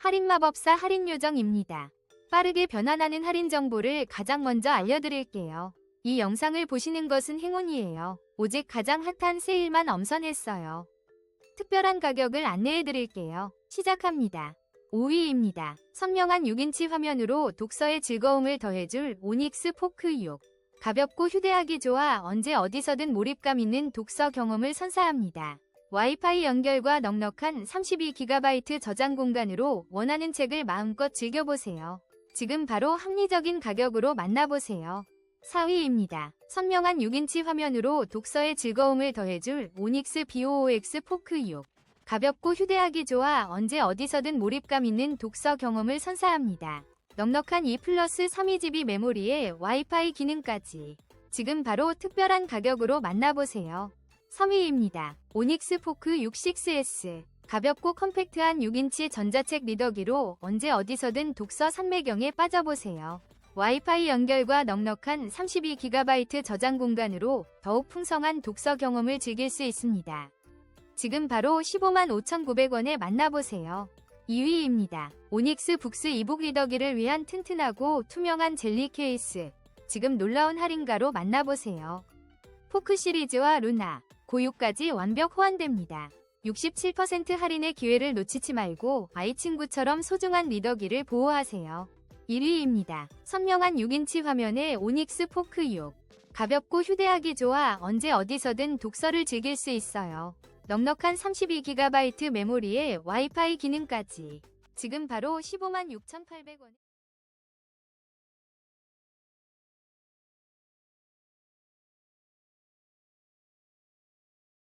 할인마법사 할인요정입니다. 빠르게 변환하는 할인 정보를 가장 먼저 알려드릴게요. 이 영상을 보시는 것은 행운이에요. 오직 가장 핫한 세일만 엄선했어요. 특별한 가격을 안내해드릴게요. 시작합니다. 5위입니다. 선명한 6인치 화면으로 독서의 즐거움을 더해줄 오닉스 포크 6. 가볍고 휴대하기 좋아 언제 어디서든 몰입감 있는 독서 경험을 선사합니다. 와이파이 연결과 넉넉한 32GB 저장 공간으로 원하는 책을 마음껏 즐겨보세요. 지금 바로 합리적인 가격으로 만나보세요. 4위입니다. 선명한 6인치 화면으로 독서의 즐거움을 더해줄 오닉스 BOOX 포크 6. 가볍고 휴대하기 좋아 언제 어디서든 몰입감 있는 독서 경험을 선사합니다. 넉넉한 2 플러스 32GB 메모리에 와이파이 기능까지. 지금 바로 특별한 가격으로 만나보세요. 3위입니다. 오닉스 포크 66S. 가볍고 컴팩트한 6인치 전자책 리더기로 언제 어디서든 독서 산매경에 빠져보세요. 와이파이 연결과 넉넉한 32GB 저장 공간으로 더욱 풍성한 독서 경험을 즐길 수 있습니다. 지금 바로 15만 5,900원에 만나보세요. 2위입니다. 오닉스 북스 이북 리더기를 위한 튼튼하고 투명한 젤리 케이스. 지금 놀라운 할인가로 만나보세요. 포크 시리즈와 루나, 고유까지 완벽 호환됩니다. 67% 할인의 기회를 놓치지 말고 아이 친구처럼 소중한 리더기를 보호하세요. 1위입니다. 선명한 6인치 화면에 오닉스 포크 6. 가볍고 휴대하기 좋아 언제 어디서든 독서를 즐길 수 있어요. 넉넉한 32GB 메모리에 와이파이 기능까지. 지금 바로 156,800원.